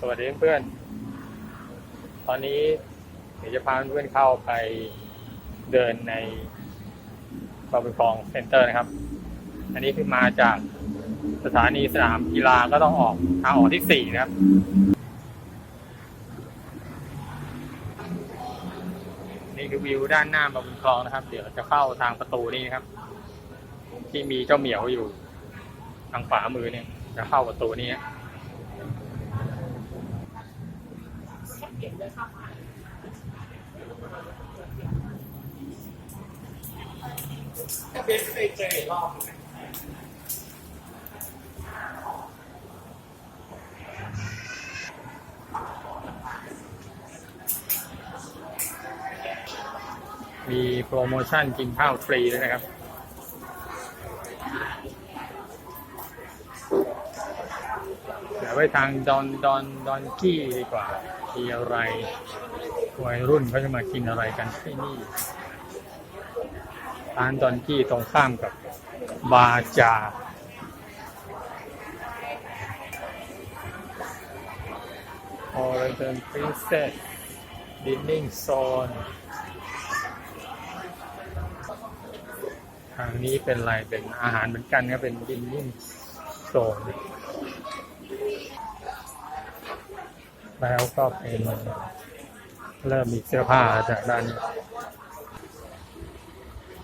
สวัสดีเพื่อนๆตอนนี้เดี๋ยวจะพาเพื่อนๆเข้าไปเดินในบางบัวทองเซ็นเตอร์นะครับ อันนี้คือมาจากสถานีสนามกีฬาก็ต้องออกทางออกที่สี่นะครับนี่คือวิวด้านหน้าบางบัวทองนะครับ เดี๋ยวจะเข้าทางประตูนี้ครับ ที่มีเจ้าเหมียวอยู่ ทางขวามือเนี่ยจะเข้าประตูนี้ ถ้าเบสเคยเจอรอบหนึ่งมีโปรโมชั่นกินข้าวฟรีด้วยนะครับ เดี๋ยวไปทางดอนดอนดอนกี้ดีกว่า มีอะไรวัยรุ่นเขาจะมากินอะไรกันที่นี่ร้านดอนกี้ตรงข้ามกับบาจาออร์เรนพรินเซสดินนิ่งโซนทางนี้เป็นอะไรเป็นอาหารเหมือนกันครับเป็นดินนิ่งโซน แล้วก็เป็นเริ่มมีเสื้อผ้าจากด้านนี้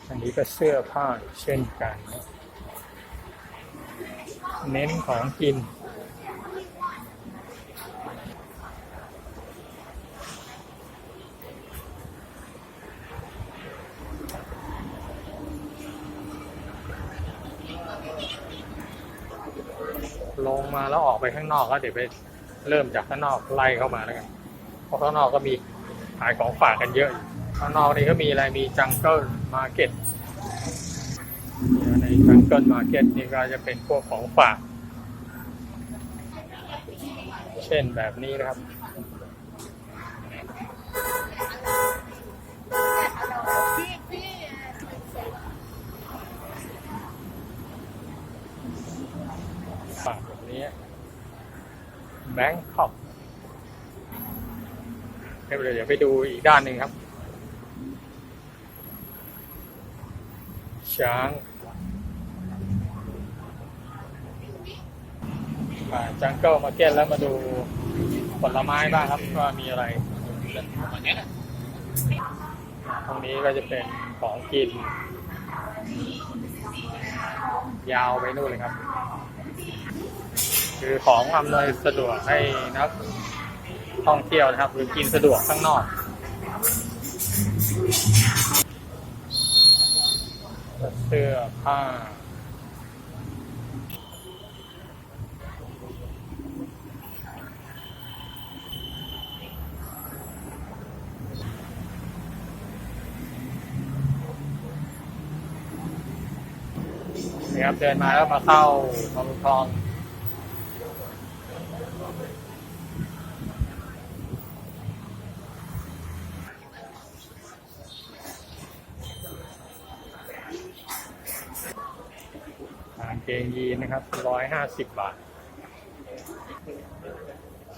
อันนี้ก็เสื้อผ้าเช่นกัน เน้นของกิน ลงมาแล้วออกไปข้างนอกก็เดี๋ยวไป เริ่มจากข้างนอกไล่เข้ามาแล้วกันเพราะข้างนอกก็มีขายของฝากกันเยอะอยู่ข้างนอกนี่ก็มีอะไรมีจังเกิลมาร์เก็ตในจังเกิลมาร์เก็ตนี่ก็จะเป็นพวกของฝาก เช่นแบบนี้นะครับ ฝากแบบนี้แบงคอก เดี๋ยวไปดูอีกด้านหนึ่งครับ ช้างจังเกิลมาเก็ตแล้วมาดูผลไม้บ้างครับว่ามีอะไรตรงนี้ก็จะเป็นของกิน ยาวไปนู่นเลยครับ คือของอำนวยสะดวกให้นัก ท่องเที่ยวนะครับ หรือกินสะดวกข้างนอกเสื้อผ้านี่ครับเดินมาแล้วมาเข้าบางบัวทอง เกงยีนนะครับร้อยห้าสิบบาท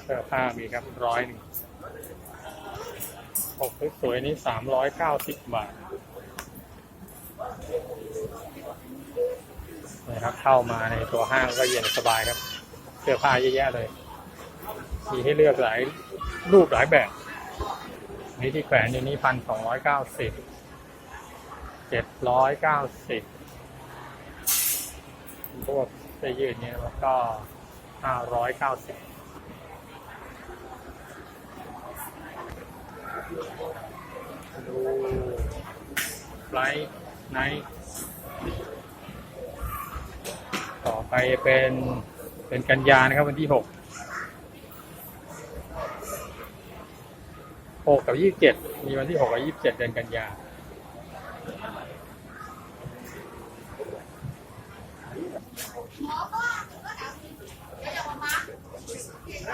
เสื้อผ้ามีครับร้อยหนึ่งปกสวยๆนี่สามร้อยเก้าสิบบาทนะครับเข้ามาในตัวห้างก็เย็นสบายครับ เสื้อผ้าเยอะแยะเลย มีให้เลือกหลายรูปหลายแบบ นี่ที่แขวนอยู่นี่พันสองร้อยเก้าสิบเจ็ดร้อยเก้าสิบ พวกเสื้อยืดเนี่ยแล้วก็ห้าร้อยเก้าสิบดูไฟล์ไนท์ต่อไปเป็นเป็นกันยานะครับวันที่หกหกกับยี่สิบเจ็ดมีวันที่หกกับยี่สิบเจ็ดเดือนกันยา เ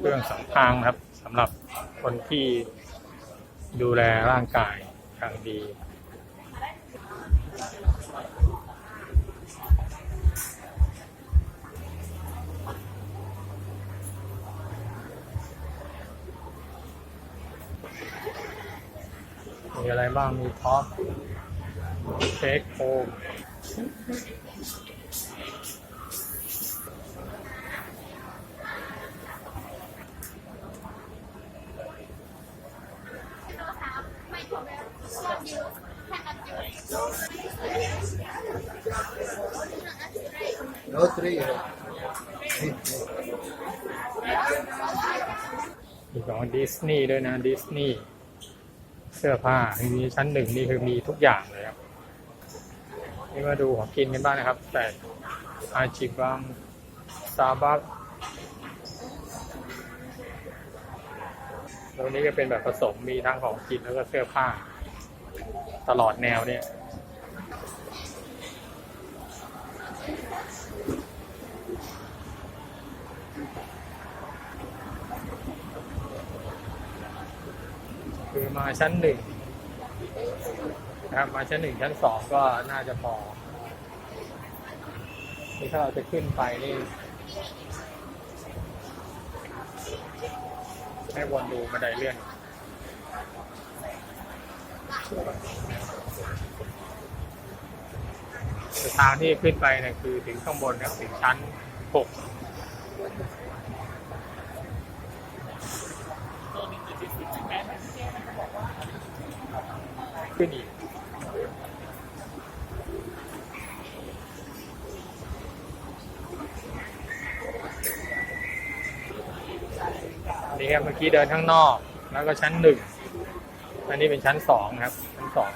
ครื่องสำพางครับสำหรับคนที่ดูแลร่างกายทางดีมีอะไรบ้าง มีท็อปเค้กโคม No three. มีของดิสนีย์ด้วยนะดิสนีย์เสื้อผ้าทีชั้นหนึ่งนี่คือมีทุกอย่างเลยครับ นี่มาดูของกินกันบ้างนะครับ แต่อาจิบังซาบักตรงนี้ก็เป็นแบบผสมมีทั้งของกินแล้วก็เสื้อผ้า ตลอดแนวเนี่ยคือมาชั้นหนึ่งนะครับมาชั้นหนึ่งชั้นสองก็น่าจะพอนี่ถ้าเราจะขึ้นไปนี่ให้วนดูบันไดเลื่อน ทางที่ขึ้นไปเนี่ยคือถึงข้างบนนะถึงชั้นหกขึ้นอีกนี่ครับเมื่อกี้เดินข้างนอก แล้วก็ชั้นหนึ่ง อันนี้เป็นชั้นสองครับ ชั้นสอง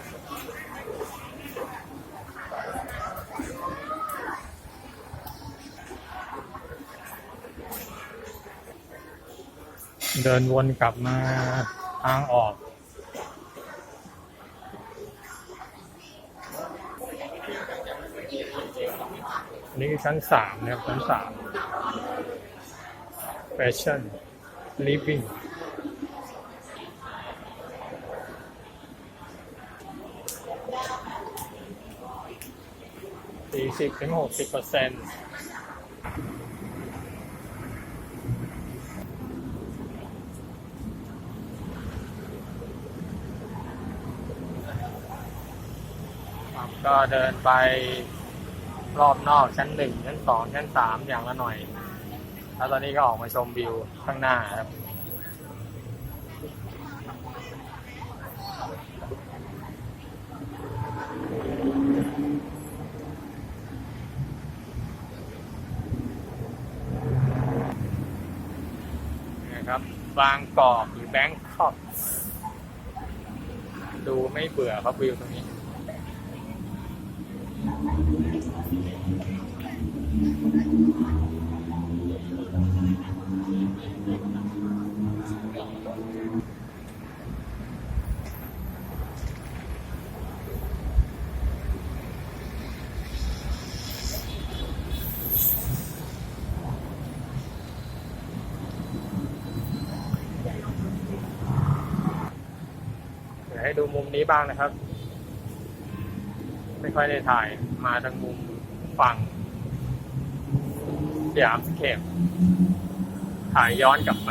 เดินวนกลับมาทางออก นี่คือชั้นสามนะครับ ชั้นสาม Fashion Living สี่สิบถึงหกสิบเปอร์เซ็นต์ก็เดินไปรอบนอกชั้นหนึ่งชั้นสองชั้นสามอย่างละหน่อย แล้วตอนนี้ก็ออกมาชมวิวข้างหน้าครับ นะครับ บางกอกหรือแบงคอกดูไม่เบื่อครับวิวตรงนี้ ให้ดูมุมนี้บ้างนะครับ ไม่ค่อยได้ถ่ายมาทางมุมฝั่งสยามสเคปถ่ายย้อนกลับไป